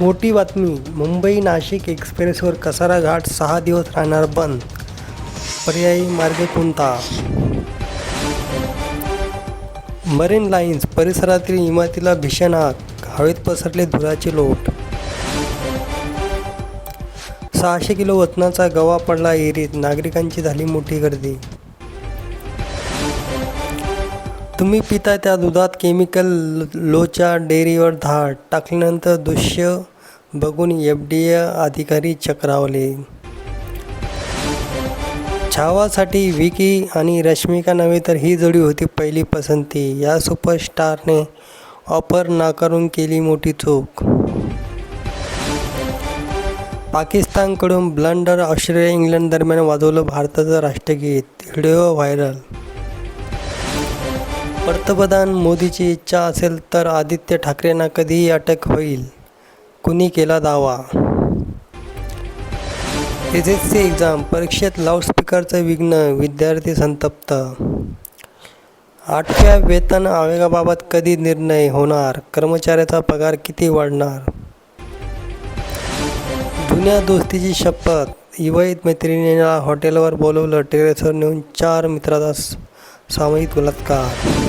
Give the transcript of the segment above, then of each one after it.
मोठी बातमी मुंबई नाशिक एक्सप्रेसवर कसारा घाट सहा दिवस राहणार बंद पर्यायी मार्ग कोणता? मरीन लाईन्स परिसरातील इमारतीला भीषण आग हवेत पसरले धुराचे लोट. सहाशे किलो वजनाचा गवा पडला एरीत नागरिकांची झाली मोठी गर्दी. तुम्ही पिता त्या दुधात केमिकल लोच्या डेअरीवर धाड टाकल्यानंतर दृश्य बघून एफ डी ए अधिकारी चक्रावले. छावासाठी विकी आणि रश्मिका नव्हे तर ही जोडी होती पहिली पसंती. या सुपरस्टारने ऑफर नाकारून केली मोठी चूक. पाकिस्तानकडून ब्लंडर ऑस्ट्रेलिया इंग्लंड दरम्यान वाजवलं भारताचं राष्ट्रगीत. व्हिडिओ व्हायरल पंतप्रधान मोदीची इच्छा असेल तर आदित्य ठाकरेंना कधीही अटक होईल. कुणी केला दावा? एस एस सी एक्झाम परीक्षेत लाऊडस्पीकरचं विघ्न विद्यार्थी संतप्त. आठव्या वेतन आयोगाबाबत कधी निर्णय होणार? कर्मचाऱ्याचा पगार किती वाढणार? जुन्या दोस्तीची शपथ युवईत मैत्रिणीला हॉटेलवर बोलवलं टेरेसवर नेऊन चार मित्राचा सामूहिक बलात्कार.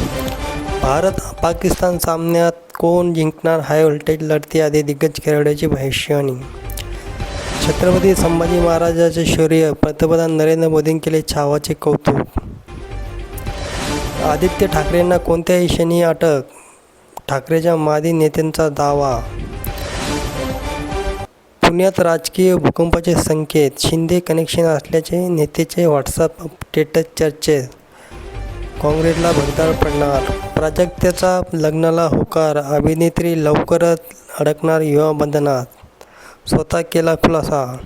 भारत पाकिस्तान सामन्यात कोण जिंकणार हाय व्होल्टेज लढती आधी दिग्गज खेळाडूची भविष्यवाणी? छत्रपती संभाजी महाराजाचे शौर्य पंतप्रधान नरेंद्र मोदींनी केले छावाचे कौतुक. आदित्य ठाकरेंना कोणत्याही क्षणी अटक ठाकरेच्या मादी नेत्यांचा दावा. पुण्यात राजकीय भूकंपाचे संकेत शिंदे कनेक्शन असल्याचे नेतेचे व्हॉट्सअप स्टेटस चर्चेत. काँग्रेसला भगदाड पडणार. प्राजक्त्याचा लग्नाला होकार अभिनेत्री लवकरच अडकणार युवा बंधनात. स्वतः केला खुलासा